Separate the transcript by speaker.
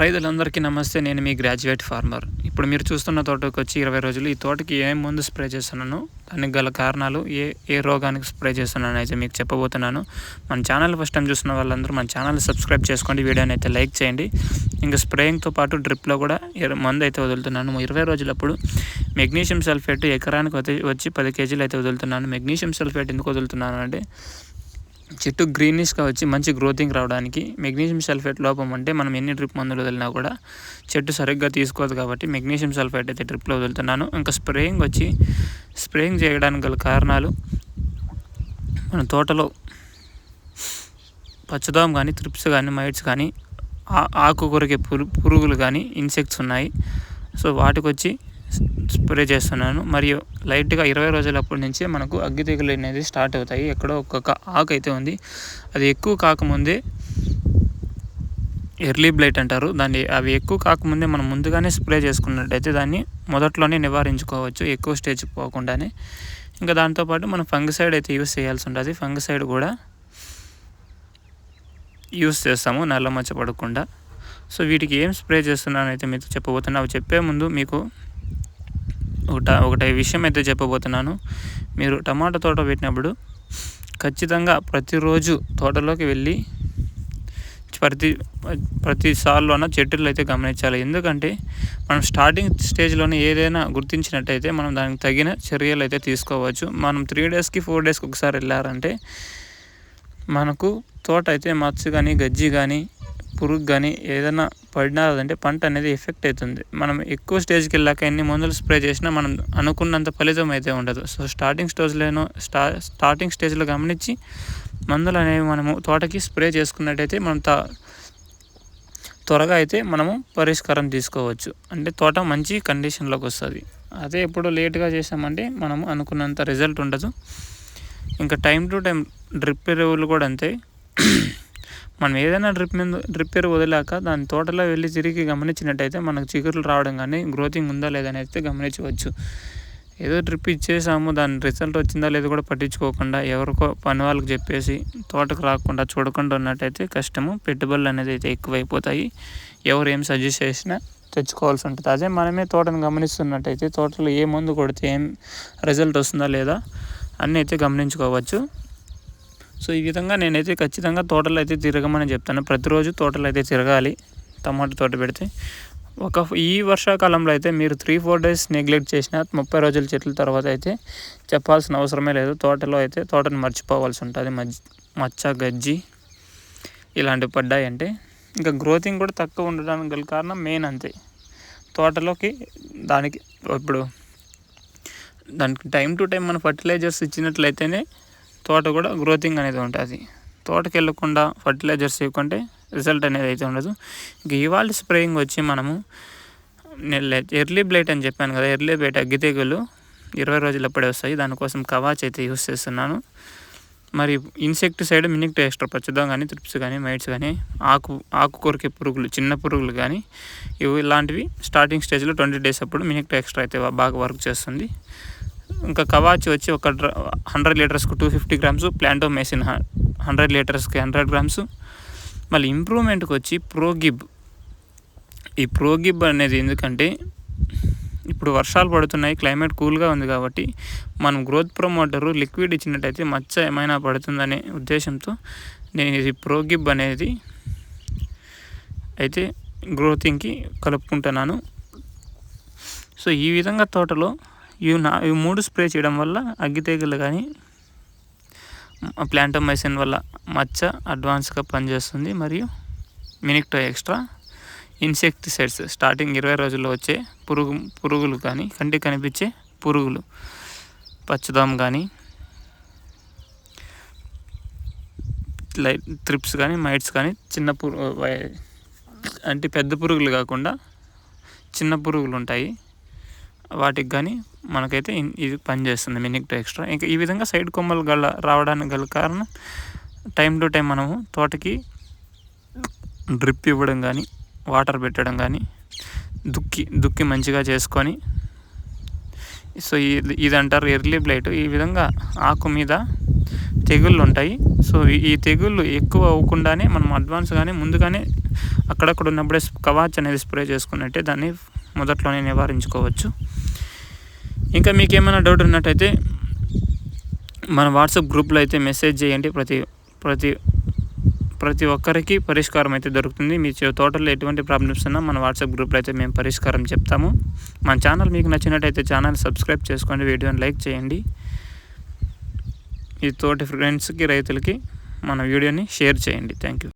Speaker 1: రైతులందరికీ నమస్తే నేను మీ గ్రాడ్యుయేట్ ఫార్మర్. ఇప్పుడు మీరు చూస్తున్న తోటకు వచ్చి ఇరవై రోజులు. ఈ తోటకి ఏం ముందు స్ప్రే చేస్తున్నాను? దానికి గల కారణాలు ఏ ఏ రోగానికి స్ప్రే చేస్తున్నాను అయితే మీకు చెప్పబోతున్నాను. మన ఛానల్ ఫస్ట్ టైం చూస్తున్న వాళ్ళందరూ మన ఛానల్ సబ్స్క్రైబ్ చేసుకోండి వీడియోని అయితే లైక్ చేయండి. ఇంకా స్ప్రేయింగ్తో పాటు డ్రిప్లో కూడా మందు అయితే వదులుతున్నాను. ఇరవై రోజులప్పుడు మెగ్నీషియం సల్ఫేట్ ఎకరానికి వచ్చి పది కేజీలు అయితే వదులుతున్నాను. మెగ్నీషియం సల్ఫేట్ ఎందుకు వదులుతున్నాను అంటే చెట్టు గ్రీనిష్గా వచ్చి మంచి గ్రోతింగ్ రావడానికి మెగ్నీషియం సల్ఫేట్ లోపం అంటే మనం ఎన్ని డ్రిప్ మందులు వదిలినా కూడా చెట్టు సరిగ్గా తీసుకోదు కాబట్టి మెగ్నీషియం సల్ఫేట్ అయితే డ్రిప్లో వదులుతున్నాను. ఇంకా స్ప్రేయింగ్ వచ్చి స్ప్రేయింగ్ చేయడానికి గల కారణాలు మన తోటలో పచ్చదోమ కానీ త్రిప్స్ కానీ మైట్స్ కానీ ఆకు కొరికే పురుగులు కానీ ఇన్సెక్ట్స్ ఉన్నాయి. సో వాటికి వచ్చి స్ప్రే చేస్తున్నాను. మరియు లైట్గా ఇరవై రోజులప్పటి నుంచే మనకు అగ్గి తెగులు అనేది స్టార్ట్ అవుతాయి. ఎక్కడో ఒక్కొక్క ఆకు అయితే ఉంది. అది ఎక్కువ కాకముందే ఎర్లీ బ్లైట్ అంటారు. దాన్ని అవి ఎక్కువ కాకముందే మనం ముందుగానే స్ప్రే చేసుకున్నట్టయితే దాన్ని మొదట్లోనే నివారించుకోవచ్చు. ఎక్కువ స్టేజ్ పోకుండానే. ఇంకా దాంతోపాటు మనం ఫంగిసైడ్ అయితే యూస్ చేయాల్సి ఉంటుంది. ఫంగిసైడ్ కూడా యూస్ చేస్తాము. నల్ల మచ్చ పడకుండా. సో వీటికి ఏం స్ప్రే చేస్తున్నానైతే మీతో మీకు చెప్పబోతున్నా. అవి చెప్పే ముందు మీకు ఒకట ఒకటి విషయం అయితే చెప్పబోతున్నాను. మీరు టమాటా తోట పెట్టినప్పుడు ఖచ్చితంగా ప్రతిరోజు తోటలోకి వెళ్ళి ప్రతి ప్రతిసార్లోన చెట్టులు అయితే గమనించాలి. ఎందుకంటే మనం స్టార్టింగ్ స్టేజ్లోనే ఏదైనా గుర్తించినట్టయితే మనం దానికి తగిన చర్యలు అయితే తీసుకోవచ్చు. మనం త్రీ డేస్కి ఫోర్ డేస్కి ఒకసారి వెళ్ళారంటే మనకు తోట అయితే మచ్చ కానీ గజ్జి కానీ పురుగు కానీ ఏదైనా పడినాదంటే పంట అనేది ఎఫెక్ట్ అవుతుంది. మనం ఎక్కువ స్టేజ్కి వెళ్ళాక ఎన్ని మందులు స్ప్రే చేసినా మనం అనుకున్నంత ఫలితం అయితే ఉండదు. సో స్టార్టింగ్ స్టేజ్లోనో స్టా స్టార్టింగ్ స్టేజ్లో గమనించి మందులు అనేవి మనము తోటకి స్ప్రే చేసుకున్నట్టయితే మనం త త్వరగా అయితే మనము పరిష్కారం తీసుకోవచ్చు. అంటే తోట మంచి కండిషన్లోకి వస్తుంది. అదే ఎప్పుడు లేట్గా చేసామంటే మనము అనుకున్నంత రిజల్ట్ ఉండదు. ఇంకా టైం టు టైం డ్రిప్ ఎరువులు కూడా అంతే. మనం ఏదైనా డ్రిప్ మీద డ్రిప్ పేరు వదిలాక దాని తోటలో వెళ్ళి తిరిగి గమనించినట్టయితే మనకు చిగురులు రావడం కానీ గ్రోతింగ్ ఉందా లేదని అయితే గమనించవచ్చు. ఏదో డ్రిప్ ఇచ్చేసాము దాని రిజల్ట్ వచ్చిందా లేదో కూడా పట్టించుకోకుండా ఎవరికో పని వాళ్ళకి చెప్పేసి తోటకు రాకుండా చూడకుండా ఉన్నట్టయితే కష్టము పెట్టుబడులు అనేది అయితే ఎక్కువైపోతాయి. ఎవరు ఏం సజెస్ట్ చేసినా తెచ్చుకోవాల్సి ఉంటుంది. అదే మనమే తోటను గమనిస్తున్నట్టయితే తోటలో ఏ మందు కొడితే ఏం రిజల్ట్ వస్తుందా లేదా అన్నీ అయితే గమనించుకోవచ్చు. సో ఈ విధంగా నేనైతే ఖచ్చితంగా తోటలు అయితే తిరగమని చెప్తాను. ప్రతిరోజు తోటలు అయితే తిరగాలి టమాటో తోట పెడితే. ఒక ఈ వర్షాకాలంలో అయితే మీరు త్రీ ఫోర్ డేస్ నెగ్లెక్ట్ చేసిన ముప్పై రోజుల చెట్ల తర్వాత అయితే చెప్పాల్సిన అవసరమే లేదు. తోటలో అయితే తోటను మర్చిపోవాల్సి ఉంటుంది. మచ్చ గజ్జి ఇలాంటివి పడ్డాయి అంటే. ఇంకా గ్రోతింగ్ కూడా తక్కువ ఉండడానికి గల కారణం మెయిన్ అంతే. తోటలోకి దానికి ఇప్పుడు దానికి టైం టు టైం మన ఫర్టిలైజర్స్ ఇచ్చినట్లయితేనే తోట కూడా గ్రోతింగ్ అనేది ఉంటుంది. తోటకి వెళ్ళకుండా ఫర్టిలైజర్స్ ఇవ్వకుంటే రిజల్ట్ అనేది అయితే ఉండదు. ఇంక ఇవాళ స్ప్రేయింగ్ వచ్చి మనము ఎర్లీ బ్లైట్ అని చెప్పాను కదా ఎర్లీ బ్లైట్ అగ్గితేగులు ఇరవై రోజులు అప్పుడే వస్తాయి. దానికోసం కవాచ్ అయితే యూస్ చేస్తున్నాను. మరి ఇన్సెక్టిసైడ్ మినిక్ట్ ఎక్స్ట్రా పచ్చదం కానీ త్రిప్స్ కానీ మైట్స్ కానీ ఆకు ఆకు కొరికే పురుగులు చిన్న పురుగులు కానీ ఇవి ఇలాంటివి స్టార్టింగ్ స్టేజ్లో ట్వంటీ డేస్ అప్పుడు మినిక్ట్ ఎక్స్ట్రా అయితే బాగా వర్క్ చేస్తుంది. ఇంకా కవాచి వచ్చి ఒక హండ్రెడ్ లీటర్స్కి టూ ఫిఫ్టీ గ్రామ్స్ ప్లాంటో మెషిన్ హండ్రెడ్ లీటర్స్కి హండ్రెడ్ గ్రామ్స్. మళ్ళీ ఇంప్రూవ్మెంట్కి వచ్చి ప్రోగిబ్. ఈ ప్రోగిబ్ అనేది ఎందుకంటే ఇప్పుడు వర్షాలు పడుతున్నాయి క్లైమేట్ కూల్గా ఉంది కాబట్టి మనం గ్రోత్ ప్రమోటరు లిక్విడ్ ఇచ్చినట్టయితే మచ్చ ఏమైనా పడుతుందనే ఉద్దేశంతో నేను ఇది ప్రోగిబ్ అనేది అయితే గ్రోతింగ్కి కలుపుకుంటున్నాను. సో ఈ విధంగా తోటలో ఇవి నా ఇవి మూడు స్ప్రే చేయడం వల్ల అగ్గితేగలు కానీ ప్లాంటమైసిన్ వల్ల మచ్చ అడ్వాన్స్గా పనిచేస్తుంది. మరియు మినిక్టో ఎక్స్ట్రా ఇన్సెక్టిసైడ్స్ స్టార్టింగ్ ఇరవై రోజుల్లో వచ్చే పురుగు పురుగులు కానీ కంటికి కనిపించే పురుగులు పచ్చదం కానీ లైట్ త్రిప్స్ కానీ మైట్స్ కానీ చిన్న పురుగు అంటే పెద్ద పురుగులు కాకుండా చిన్న పురుగులు ఉంటాయి. వాటికి కానీ మనకైతే ఇది పనిచేస్తుంది మినిక్ ఎక్స్ట్రా. ఇంకా ఈ విధంగా సైడ్ కొమ్మలు గల రావడానికి గల కారణం టైం టు టైం మనము తోటకి డ్రిప్ ఇవ్వడం కానీ వాటర్ పెట్టడం కానీ దుక్కి దుక్కి మంచిగా చేసుకొని సో ఇది ఇది అంటారు ఎర్లీ బ్లైట్. ఈ విధంగా ఆకు మీద తెగుళ్ళు ఉంటాయి. సో ఈ తెగుళ్ళు ఎక్కువ అవ్వకుండానే మనం అడ్వాన్స్గానే ముందుగానే అక్కడక్కడ ఉన్నప్పుడే కవాచ్ అనేది స్ప్రే చేసుకున్నట్టే దాన్ని మొదట్లోనే నివారించుకోవచ్చు. ఇంకా మీకు ఏమైనా డౌట్ ఉన్నట్టయితే మన వాట్సాప్ గ్రూప్లో అయితే మెసేజ్ చేయండి. ప్రతి ప్రతి ప్రతి ఒక్కరికి పరిష్కారం అయితే దొరుకుతుంది. మీ తోటలో ఎటువంటి ప్రాబ్లమ్స్ ఉన్నా మన వాట్సాప్ గ్రూప్లో అయితే మేము పరిష్కారం చెప్తాము. మన ఛానల్ మీకు నచ్చినట్టయితే ఛానల్ సబ్స్క్రైబ్ చేసుకోండి. వీడియోని లైక్ చేయండి. ఈ తోటి ఫ్రెండ్స్కి రైతులకి మన వీడియోని షేర్ చేయండి. Thank you